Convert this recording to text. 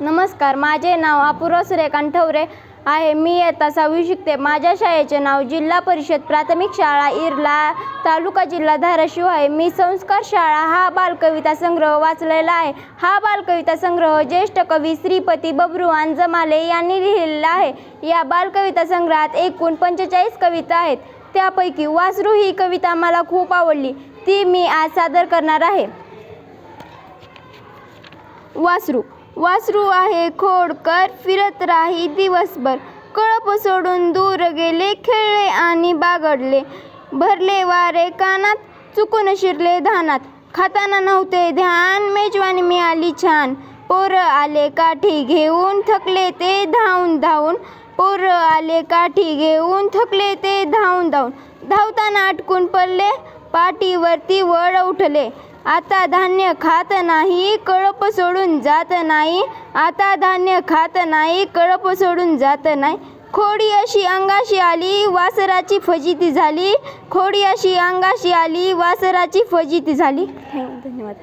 नमस्कार माझे नाव अपूर्व सूर्यकांत ठवरे आहे. मी इयत्ता सहावी शिकते. माझ्या शाळेचे नाव जिल्हा परिषद प्राथमिक शाळा इरला तालुका जिल्हा धाराशिव आहे. मी संस्कार शाळा हा बालकविता संग्रह वाचलेला आहे. हा बालकविता संग्रह ज्येष्ठ कवी श्रीपती बबरू अंजमाले यांनी लिहिलेला आहे. या बालकविता संग्रहात एकूण पंचेचाळीस कविता आहेत. त्यापैकी वासरू ही कविता मला खूप आवडली. ती मी आज सादर करणार आहे. वासरू वासरू आहे खोडकर फिरत राही दिवसभर. कळप सोडून दूर गेले खेळले आणि बागडले. भरले वारे कानात चुकून शिरले धानात. खाताना नव्हते ध्यान मेजवानी मिळाली छान. पोरं आले काठी घेऊन थकले ते धावून धावून. पोरं आले काठी घेऊन थकले ते धावून धावून. धावताना अटकून पडले पाठीवरती वळ उठले. आता धान्य खात नाही कळप सोडून जात नाही. आता धान्य खात नाही कळप सोडून जात नाही. खोडी अशी अंगाशी आली वासराची फजिती झाली. खोडी अशी अंगाशी आली वासराची फजिती झाली. हो, धन्यवाद.